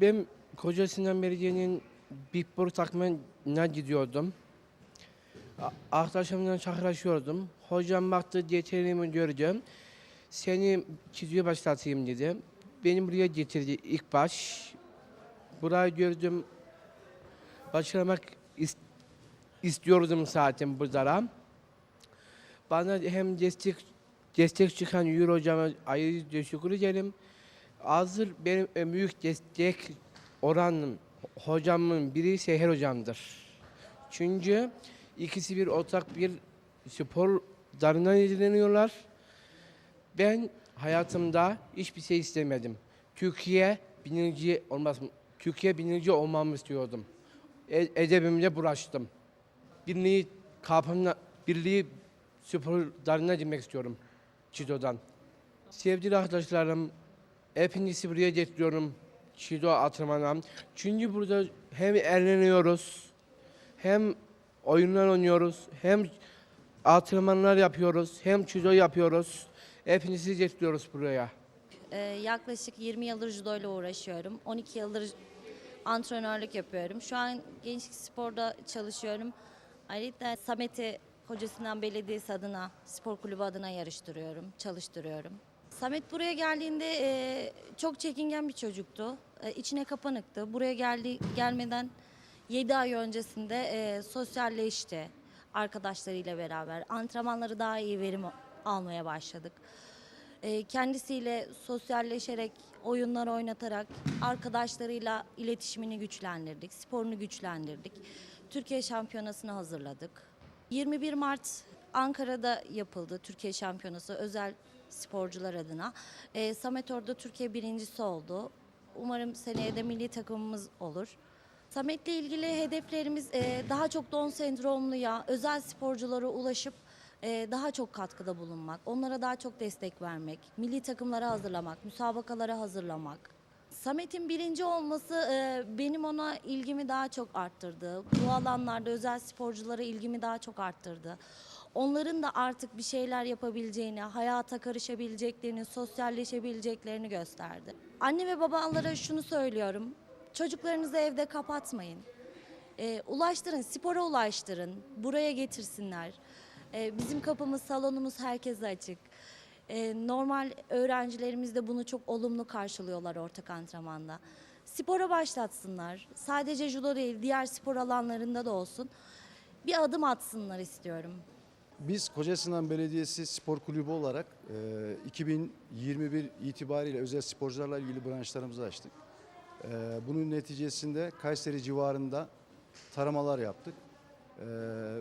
Ben Koca Sinan Belediye'nin Big Board takımına gidiyordum. A- Arkadaşlarımla şakalaşıyordum. Hocam baktı yeteneğimi gördüm. Seni çiziyor başlatayım dedi. Beni buraya getirdi ilk baş. Burayı gördüm. Başlamak is- istiyordum zaten burada. Bana hem destek destek çıkan Yürü hocama ayrıca teşekkür ederim. Hazır benim en büyük destek oranım hocamın biri Seher hocamdır. Çünkü ikisi bir ortak bir spor dalından ilgileniyorlar. Ben hayatımda hiçbir şey istemedim. Türkiye birinci olmaz Türkiye birinci olmamı istiyordum. E- edebimle bulaştım. Birliği kapımla, birliği spor dalına girmek istiyorum. Çido'dan. Sevgili arkadaşlarım, hepinizi buraya getiriyorum. Çido atırmana. Çünkü burada hem eğleniyoruz, hem oyunlar oynuyoruz, hem antrenmanlar yapıyoruz, hem çido yapıyoruz. Hepinizi getiriyoruz buraya. Ee, yaklaşık 20 yıldır judo ile uğraşıyorum. 12 yıldır antrenörlük yapıyorum. Şu an gençlik sporda çalışıyorum. Ayrıca Samet'i Kocasinan Belediyesi adına, spor kulübü adına yarıştırıyorum, çalıştırıyorum. Samet buraya geldiğinde e, çok çekingen bir çocuktu. E, içine kapanıktı. Buraya geldi gelmeden 7 ay öncesinde e, sosyalleşti arkadaşlarıyla beraber. Antrenmanları daha iyi verim almaya başladık. E, kendisiyle sosyalleşerek, oyunlar oynatarak arkadaşlarıyla iletişimini güçlendirdik, sporunu güçlendirdik. Türkiye Şampiyonası'na hazırladık. 21 Mart Ankara'da yapıldı Türkiye Şampiyonası özel sporcular adına. E, Samet orada Türkiye birincisi oldu. Umarım seneye de milli takımımız olur. Samet'le ilgili hedeflerimiz e, daha çok Down sendromluya, özel sporculara ulaşıp e, daha çok katkıda bulunmak, onlara daha çok destek vermek, milli takımlara hazırlamak, müsabakalara hazırlamak. Samet'in birinci olması e, benim ona ilgimi daha çok arttırdı. Bu alanlarda özel sporculara ilgimi daha çok arttırdı. Onların da artık bir şeyler yapabileceğini, hayata karışabileceklerini, sosyalleşebileceklerini gösterdi. Anne ve babalara şunu söylüyorum. Çocuklarınızı evde kapatmayın. E, ulaştırın, spora ulaştırın. Buraya getirsinler. E, bizim kapımız, salonumuz herkese açık. E, normal öğrencilerimiz de bunu çok olumlu karşılıyorlar ortak antrenmanda. Spora başlatsınlar. Sadece judo değil, diğer spor alanlarında da olsun. Bir adım atsınlar istiyorum. Biz Kocasinan Belediyesi Spor Kulübü olarak e, 2021 itibariyle özel sporcularla ilgili branşlarımızı açtık. E, bunun neticesinde Kayseri civarında taramalar yaptık. E,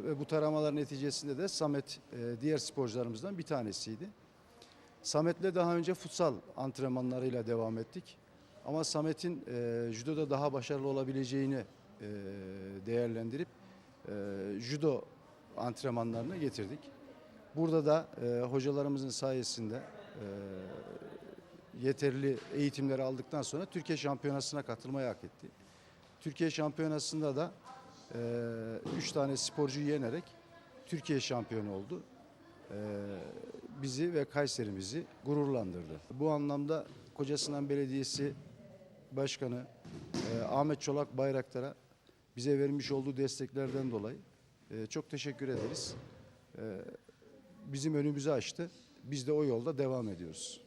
ve bu taramalar neticesinde de Samet e, diğer sporcularımızdan bir tanesiydi. Samet'le daha önce futsal antrenmanlarıyla devam ettik. Ama Samet'in e, judoda daha başarılı olabileceğini e, değerlendirip e, judo antrenmanlarına getirdik. Burada da e, hocalarımızın sayesinde e, yeterli eğitimleri aldıktan sonra Türkiye Şampiyonası'na katılmayı hak etti. Türkiye Şampiyonası'nda da e, üç tane sporcuyu yenerek Türkiye şampiyonu oldu. E, bizi ve Kayserimizi gururlandırdı. Bu anlamda Kocasinan Belediyesi Başkanı e, Ahmet Çolak Bayraktar'a bize vermiş olduğu desteklerden dolayı e, çok teşekkür ederiz. E, bizim önümüzü açtı. Biz de o yolda devam ediyoruz.